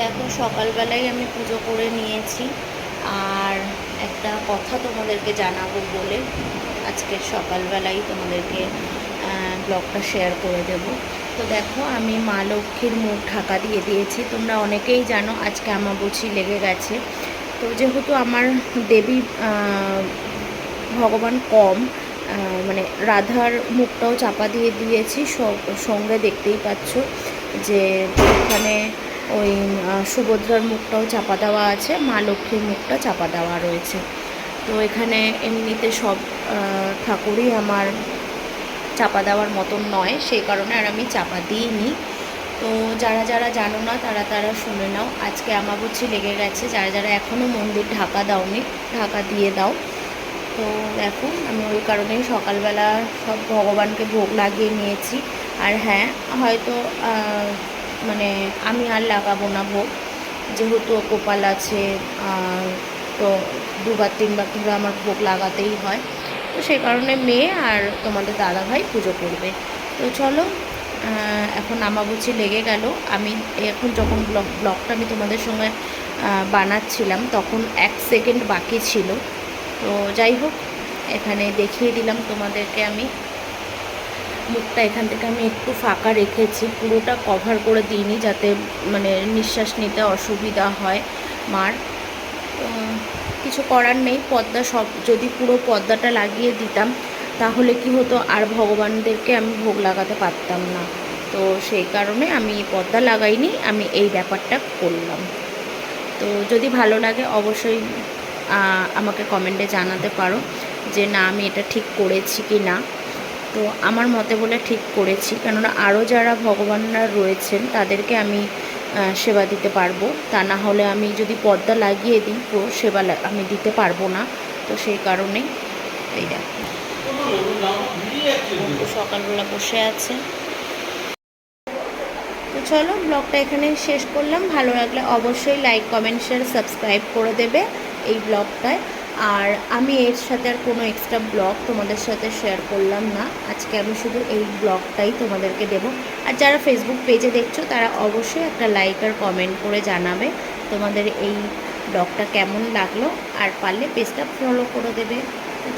দেখো সকালবেলায় আমি পুজো করে নিয়েছি। আর একটা কথা তোমাদেরকে জানাব বলে আজকে সকালবেলায় তোমাদেরকে ব্লগটা শেয়ার করে দেব। তো দেখো, আমি মা লক্ষ্মীর মুখ ঢাকা দিয়ে দিয়েছি। তোমরা অনেকেই জানো আজকে আমাবুচি লেগে গেছে। তো যেহেতু আমার দেবী ভগবান কম মানে রাধার মুখটাও চাপা দিয়ে দিয়েছি সঙ্গে দেখতেই পাচ্ছ যে এখানে ওই সুভদ্রার মুখটাও চাপা দেওয়া আছে, মা লক্ষ্মীর মুখটা চাপা দেওয়া রয়েছে। তো এখানে এমনিতে সব ঠাকুরই আমার চাপা দেওয়ার মতন নয়, সেই কারণে আর আমি চাপা দিইনি। তো যারা যারা জানো না, তারা তারা শুনে নাও। আজকে আমাবুচি লেগে গেছে, যারা যারা এখনও মন্দির ঢাকা দাওনি, ঢাকা দিয়ে দাও। তো দেখো, আমি ওই কারণেই সকালবেলা সব ভগবানকে ভোগ লাগিয়ে নিয়েছি। আর হ্যাঁ হয়তো মানে আমি আর লাগাবো না ভোগ। যেহেতু গোপাল আছে তো দুবার, তিনবার করে আমার ভোগ লাগাতেই হয়। তো সেই কারণে মেয়ে আর তোমাদের দাদাভাই পুজো করবে। তো চলো এখন আমাবুচি লেগে গেল। আমি এখন যখন ব্লগ, ব্লগটা আমি তোমাদের সঙ্গে বানাচ্ছিলাম, তখন এক সেকেন্ড বাকি ছিল। তো যাই হোক, এখানে দেখিয়ে দিলাম তোমাদেরকে আমি। মুখটা এখান থেকে আমি একটু ফাঁকা রেখেছি। পুরোটা কভার করে দিইনি যাতে মানে নিঃশ্বাস নিতে অসুবিধা হয় মার। কিছু করার নেই পর্দা সব, যদি পুরো পর্দাটা লাগিয়ে দিতাম, তাহলে কি হতো? আর ভগবানদেরকে আমি ভোগ লাগাতে পারতাম না। তো সেই কারণে আমি পর্দা লাগাইনি, আমি এই ব্যাপারটা করলাম। তো যদি ভালো লাগে, অবশ্যই আমাকে কমেন্টে জানাতে পারো যে, না, আমি এটা ঠিক করেছি কি না তো আমার মতে বলে ঠিক করেছি। কেননা আরও যারা ভগবানরা রয়েছেন, তাদেরকে আমি সেবা দিতে পারব। তা না হলে আমি যদি পর্দা লাগিয়ে দিই, তো সেবা আমি দিতে পারব না। তো সেই কারণেই এই দেখো সকালবেলা বসে আছে। তো চলো, ব্লগটা এখানে শেষ করলাম। ভালো লাগলে অবশ্যই লাইক কমেন্ট শেয়ার সাবস্ক্রাইব করে দেবে এই ব্লগটায়। আর আমি এর সাথে আর কোনো এক্সট্রা ব্লগ তোমাদের সাথে শেয়ার করলাম না। আজকে আমি শুধু এই ব্লগটাই তোমাদেরকে দেব। আর যারা ফেসবুক পেজে দেখছ, তারা অবশ্যই একটা লাইক আর কমেন্ট করে জানাবে তোমাদের এই ব্লগটা কেমন লাগল। আর পারলে পেজটা ফলো করে দেবে।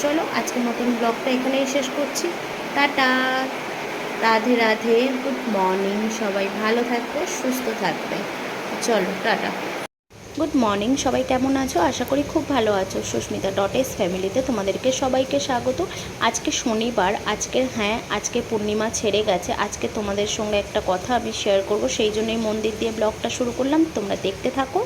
চলো আজকের মতন ব্লগটা এখানেই শেষ করছি। Tata! Radhe Radhe good morning সবাই। ভালো থাকবে সুস্থ থাকবে। চলো, টাটা! গুড মর্নিং সবাই কেমন আছো? আশা করি খুব ভালো আছো। সুস্মিতা ডট এস ফ্যামিলিতে তোমাদেরকে সবাইকে স্বাগত। আজকে শনিবার, আজকে হ্যাঁ আজকে পূর্ণিমা ছেড়ে গেছে। আজকে তোমাদের সঙ্গে একটা কথা আমি শেয়ার করব। সেই জন্যই মন্দির দিয়ে ব্লগটা শুরু করলাম। তোমরা দেখতে থাকো।